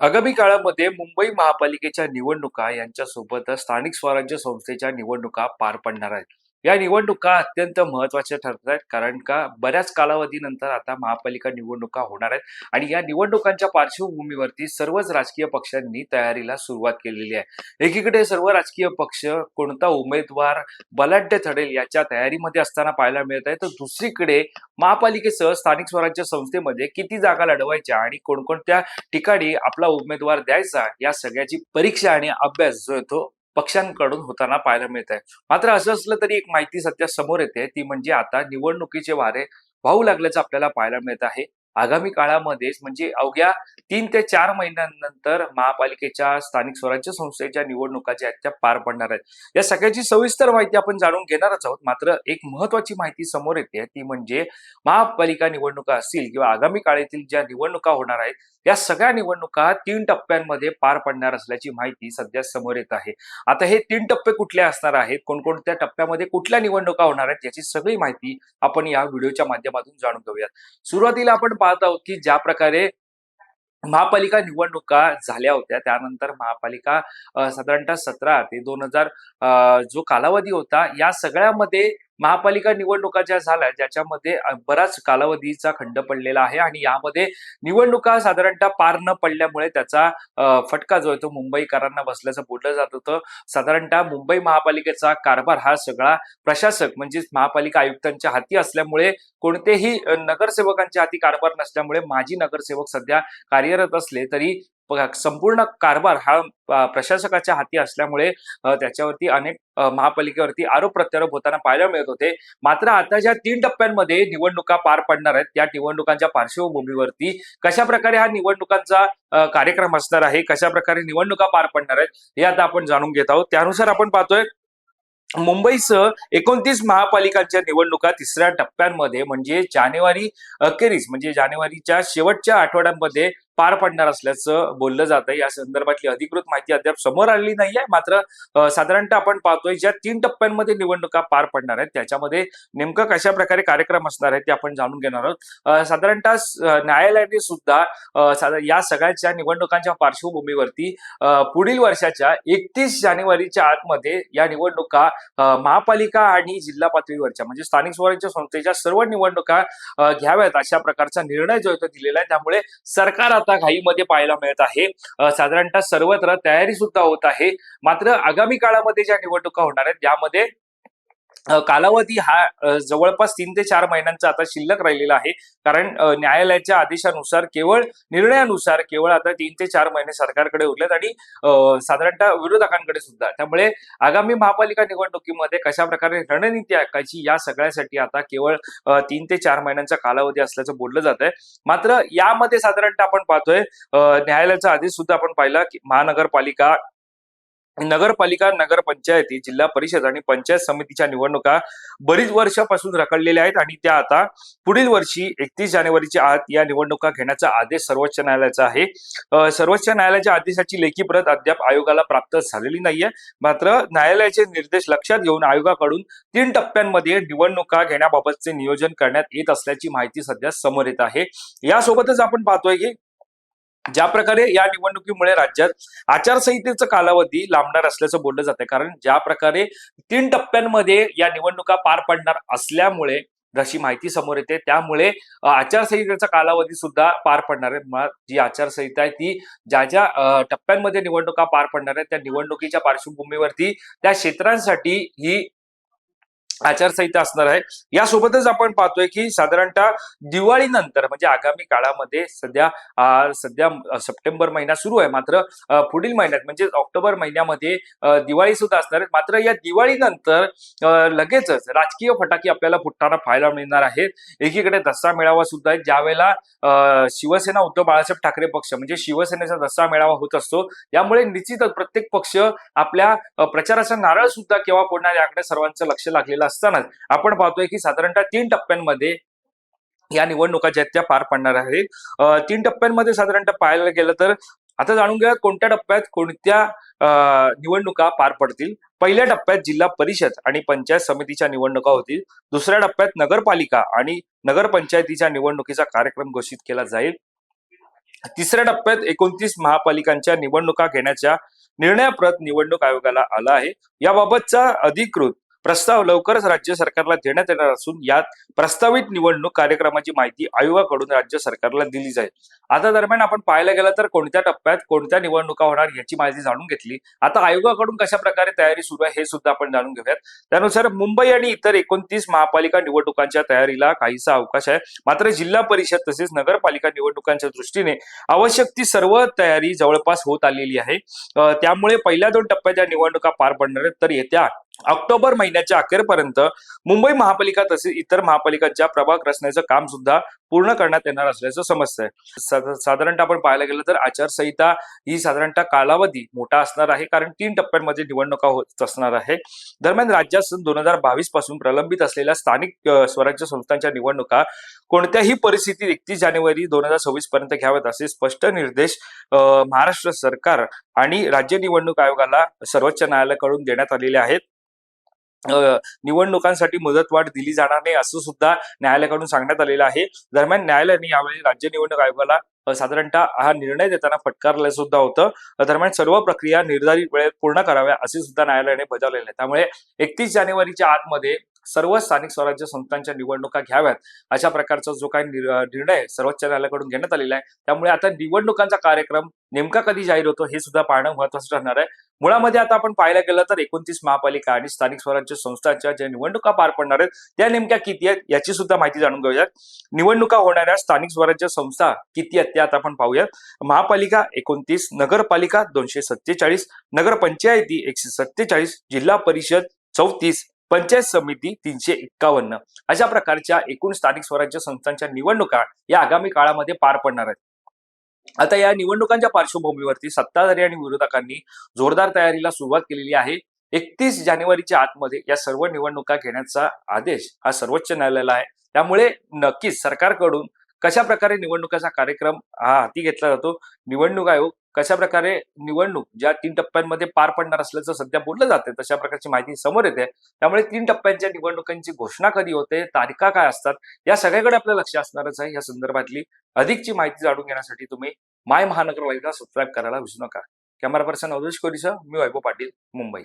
आगामी काळामध्ये मुंबई महापालिकेच्या निवडणुका यांच्यासोबतच स्थानिक स्वराज्य संस्थेच्या निवडणुका पार पडणार आहेत. या निवडणुका अत्यंत महत्त्वाच्या ठरत आहेत कारण का बऱ्याच कालावधीनंतर आता महापालिका निवडणुका होणार आहेत आणि या निवडणुकांच्या पार्श्वभूमीवरती सर्वच राजकीय पक्षांनी तयारीला सुरुवात केलेली आहे. एकीकडे सर्व राजकीय पक्ष कोणता उमेदवार बलाढ्य ठरेल याच्या तयारीमध्ये असताना पाहायला मिळत आहे. तर दुसरीकडे महापालिकेसह स्थानिक स्वराज्य संस्थेमध्ये किती जागा लढवायच्या आणि कोणकोणत्या ठिकाणी आपला उमेदवार द्यायचा या सगळ्याची परीक्षा आणि अभ्यास जो येतो तो पक्षांकडून होताना पाहायला मिळत आहे मात्र असं असलं तरी एक माहिती सध्या समोर येते. ती म्हणजे आता निवडणुकीचे वारे वाहू लागल्याचं आपल्याला पाहायला मिळत आहे. आगामी काळामध्येच म्हणजे अवघ्या तीन ते चार महिन्यांनंतर महापालिकेच्या स्थानिक स्वराज्य संस्थेच्या निवडणुका ज्या आहेत त्या पार पडणार आहेत. या सगळ्याची सविस्तर माहिती आपण जाणून घेणारच आहोत. मात्र एक महत्वाची माहिती समोर येते ती म्हणजे महापालिका निवडणुका असतील किंवा आगामी काळातील ज्या निवडणुका होणार आहेत या सगळ्या निवडणुका तीन टप्प्यांमध्ये पार पडणार असल्याची माहिती सध्या समोर येत आहे. आता हे तीन टप्पे कुठले असणार आहेत? कोणकोणत्या टप्प्यामध्ये कुठल्या निवडणुका होणार आहेत? याची सगळी माहिती आपण या व्हिडिओच्या माध्यमातून जाणून घेऊयात. सुरुवातीला आपण पाहत आहोत की ज्या प्रकारे महापालिका निवडणुका झाल्या होत्या त्यानंतर महापालिका साधारणतः सतरा ते दोन हजार जो कालावधी होता या सगळ्यामध्ये महापालिका निवडणुका ज्या झाल्या ज्याच्यामध्ये बराच कालावधीचा खंड पडलेला आहे आणि यामध्ये निवडणुका साधारणतः पार न पडल्यामुळे त्याचा फटका जो आहे तो मुंबईकरांना बसल्याचं बोललं जात होतं. साधारणतः मुंबई महापालिकेचा कारभार हा सगळा प्रशासक म्हणजेच महापालिका आयुक्तांच्या हाती असल्यामुळे कोणतेही नगरसेवकांच्या हाती कारभार नसल्यामुळे माजी नगरसेवक सध्या कार्यरत असले तरी संपूर्ण कारभार हा प्रशासकाच्या हाती असल्यामुळे त्याच्यावरती अनेक महापालिकेवरती आरोप प्रत्यारोप होताना पाहायला मिळत होते. मात्र आता ज्या तीन टप्प्यांमध्ये निवडणुका पार पडणार आहेत त्या निवडणुकांच्या पार्श्वभूमीवरती कशा प्रकारे हा निवडणुकांचा कार्यक्रम असणार आहे कशा प्रकारे निवडणुका पार पडणार आहेत हे आता आपण जाणून घेत आहोत. त्यानुसार आपण पाहतोय मुंबईसह एकोणतीस महापालिकांच्या निवडणुका तिसऱ्या टप्प्यांमध्ये म्हणजे जानेवारी अखेरीस म्हणजे जानेवारीच्या शेवटच्या आठवड्यामध्ये पार पडणार असल्याचं बोललं जात आहे या संदर्भातली अधिकृत माहिती अद्याप समोर आलेली नाहीये. मात्र साधारणतः आपण पाहतोय ज्या तीन टप्प्यांमध्ये निवडणुका पार पडणार आहेत त्याच्यामध्ये नेमकं कशा प्रकारे कार्यक्रम असणार आहे ते आपण जाणून घेणार आहोत. साधारणतः न्यायालयाने सुद्धा या सगळ्याच्या निवडणुकांच्या पार्श्वभूमीवरती पुढील वर्षाच्या एकतीस जानेवारीच्या आतमध्ये या निवडणुका महापालिका आणि जिल्हा पातळीवरच्या म्हणजे स्थानिक स्वराज्य संस्थेच्या सर्व निवडणुका घ्याव्यात अशा प्रकारचा निर्णय जो आहे तो दिलेला आहे. त्यामुळे सरकार आता घाईमध्ये पाहायला मिळत आहे. साधारणतः सर्वत्र तयारी सुद्धा होत आहे. मात्र आगामी काळामध्ये ज्या निवडणुका होणार आहेत यामध्ये कालावधी हा जवळपास तीन ते चार महिन्यांचा आता शिल्लक राहिलेला आहे. कारण न्यायालयाच्या आदेशानुसार केवळ निर्णयानुसार केवळ आता तीन ते चार महिने सरकारकडे उरलेत आणि साधारणतः विरोधकांकडे सुद्धा. त्यामुळे आगामी महापालिका निवडणुकीमध्ये कशा प्रकारे रणनीती आखायची या सगळ्यासाठी आता केवळ तीन ते चार महिन्यांचा कालावधी असल्याचं बोललं जात आहे मात्र यामध्ये साधारणतः आपण पाहतोय न्यायालयाचा आदेश सुद्धा आपण पाहिला की महानगरपालिका नगरपालिका नगरपंचायती जिल्हा परिषद आणि पंचायत समितीच्या निवडणुका बरीच वर्षापासून रखडलेल्या आहेत आणि त्या आता पुढील वर्षी एकतीस जानेवारीच्या आत या निवडणुका घेण्याचा आदेश सर्वोच्च न्यायालयाचा आहे. सर्वोच्च न्यायालयाच्या आदेशाची लेखी प्रत अद्याप आयोगाला प्राप्त झालेली नाहीये. मात्र न्यायालयाचे निर्देश लक्षात घेऊन आयोगाकडून तीन टप्प्यांमध्ये निवडणुका घेण्याबाबतचे नियोजन करण्यात येत असल्याची माहिती सध्या समोर येत आहे. यासोबतच आपण पाहतोय की ज्या प्रकारे या निवडणुकीमुळे राज्यात आचारसंहितेचा कालावधी लांबणार असल्याचं बोललं जातंय. कारण ज्या प्रकारे तीन टप्प्यांमध्ये या निवडणुका पार पडणार असल्यामुळे जशी माहिती समोर येते त्यामुळे आचारसंहितेचा कालावधी सुद्धा पार पडणार आहे. मुळात जी आचारसंहिता आहे ती ज्या ज्या टप्प्यांमध्ये निवडणुका पार पडणार आहेत त्या निवडणुकीच्या पार्श्वभूमीवरती त्या क्षेत्रांसाठी ही आचारसंहिता असणार आहे. यासोबतच आपण पाहतोय की साधारणतः दिवाळीनंतर म्हणजे आगामी काळामध्ये सध्या सध्या सप्टेंबर महिना सुरू आहे. मात्र पुढील महिन्यात म्हणजे ऑक्टोबर महिन्यामध्ये दिवाळी सुद्धा असणार आहे. मात्र या दिवाळीनंतर लगेचच राजकीय फटाके आपल्याला फुटताना पाहायला मिळणार आहेत. एकीकडे दसरा मेळावा सुद्धा आहे. ज्यावेळेला शिवसेना उद्धव बाळासाहेब ठाकरे पक्ष म्हणजे शिवसेनेचा दसरा मेळावा होत असतो त्यामुळे निश्चितच प्रत्येक पक्ष आपल्या प्रचाराचा नारळ सुद्धा केव्हा फोडणार याकडे सर्वांचं लक्ष लागलेलं असतानाच आपण पाहतोय की साधारणतः तीन टप्प्यांमध्ये या निवडणुका ज्या त्या पार पडणार आहेत. तीन टप्प्यांमध्ये साधारणतः पाहायला गेलं तर आता जाणून घ्या कोणत्या टप्प्यात कोणत्या निवडणुका पार पडतील. पहिल्या टप्प्यात जिल्हा परिषद आणि पंचायत समितीच्या निवडणुका होतील. दुसऱ्या टप्प्यात नगरपालिका आणि नगरपंचायतीच्या निवडणुकीचा कार्यक्रम घोषित केला जाईल. तिसऱ्या टप्प्यात एकोणतीस महापालिकांच्या निवडणुका घेण्याच्या निर्णयाप्रत निवडणूक आयोगाला आला आहे. याबाबतचा अधिकृत प्रस्ताव लवकरच राज्य सरकारला देण्यात येणार असून यात प्रस्तावित निवडणूक कार्यक्रमाची माहिती आयोगाकडून राज्य सरकारला दिली जाईल. आता दरम्यान आपण पाहायला गेलं तर कोणत्या टप्प्यात कोणत्या निवडणुका होणार याची माहिती जाणून घेतली. आता आयोगाकडून कशा प्रकारे तयारी सुरू आहे हे सुद्धा आपण जाणून घेऊयात. त्यानुसार मुंबई आणि इतर एकोणतीस महापालिका निवडणुकांच्या तयारीला काहीसा अवकाश आहे. मात्र जिल्हा परिषद तसेच नगरपालिका निवडणुकांच्या दृष्टीने आवश्यक ती सर्व तयारी जवळपास होत आलेली आहे. त्यामुळे पहिल्या दोन टप्प्याच्या निवडणुका पार पडणार आहेत. तर येत्या ऑक्टोबर महिन्याच्या अखेरपर्यंत मुंबई महापालिका तसेच इतर महापालिकांच्या प्रभाग रचण्याचं काम सुद्धा पूर्ण करण्यात येणार असल्याचं समजतंय. साधारणतः आपण पाहायला गेलं तर आचारसंहिता ही साधारणतः कालावधी मोठा असणार आहे कारण तीन टप्प्यांमध्ये निवडणुका होत असणार आहे. दरम्यान राज्यात दोन हजार बावीसपासून प्रलंबित असलेल्या स्थानिक स्वराज्य संस्थांच्या निवडणुका कोणत्याही परिस्थितीत एकतीस जानेवारी दोन हजार सव्वीस पर्यंत घ्याव्यात असे स्पष्ट निर्देश महाराष्ट्र सरकार आणि राज्य निवडणूक आयोगाला सर्वोच्च न्यायालयाकडून देण्यात आलेले आहेत. निवडणुकांसाठी मुदतवाढ दिली जाणार नाही असं सुद्धा न्यायालयाकडून सांगण्यात आलेलं आहे. दरम्यान न्यायालयाने यावेळी राज्य निवडणूक आयोगाला साधारणतः हा निर्णय देताना फटकारलं सुद्धा होतं. दरम्यान सर्व प्रक्रिया निर्धारित वेळेत पूर्ण कराव्या असे सुद्धा न्यायालयाने बजावलेले आहे. त्यामुळे एकतीस जानेवारीच्या आतमध्ये सर्व स्थानिक स्वराज्य संस्थांच्या निवडणुका घ्याव्यात अशा प्रकारचा जो काही निर्णय सर्वोच्च न्यायालयाकडून घेण्यात आलेला आहे. त्यामुळे आता निवडणुकांचा कार्यक्रम नेमका कधी जाहीर होतो हे सुद्धा पाहणं महत्वाचं ठरणार आहे. मुळामध्ये आता आपण पाहायला गेलं तर एकोणतीस महापालिका आणि स्थानिक स्वराज्य संस्थांच्या ज्या निवडणुका पार पडणार आहेत त्या नेमक्या किती आहेत याची सुद्धा माहिती जाणून घेऊयात. निवडणुका होणाऱ्या स्थानिक स्वराज्य संस्था किती आहेत त्या आता आपण पाहूयात. महापालिका एकोणतीस नगरपालिका दोनशे सत्तेचाळीस नगरपंचायती एकशे सत्तेचाळीस जिल्हा परिषद चौतीस पंचायत समिती तीनशे एक्कावन्न. अशा प्रकारच्या एकूण स्थानिक स्वराज्य संस्थांच्या निवडणुका या आगामी काळामध्ये पार पडणार आहेत. आता या निवडणुकांच्या पार्श्वभूमीवरती सत्ताधारी आणि विरोधकांनी जोरदार तयारीला सुरुवात केलेली आहे. एकतीस जानेवारीच्या आतमध्ये या सर्व निवडणुका घेण्याचा आदेश हा सर्वोच्च न्यायालयाला आहे. त्यामुळे नक्कीच सरकारकडून कशा प्रकारे निवडणुकाचा कार्यक्रम हा हाती घेतला जातो? निवडणूक आयोग कशा प्रकारे निवडणूक ज्या तीन टप्प्यांमध्ये पार पडणार असल्याचं सध्या बोललं जाते तशा प्रकारची माहिती समोर येते. त्यामुळे तीन टप्प्यांच्या निवडणुकांची घोषणा कधी होते तारखा काय असतात या सगळ्याकडे आपलं लक्ष असणारच आहे. या संदर्भातली अधिकची माहिती जाणून घेण्यासाठी तुम्ही माय महानगरपालिका सबस्क्राईब करायला विसरू नका. कॅमेरा पर्सन अवधेश कोरीसह मी वैभव पाटील मुंबई.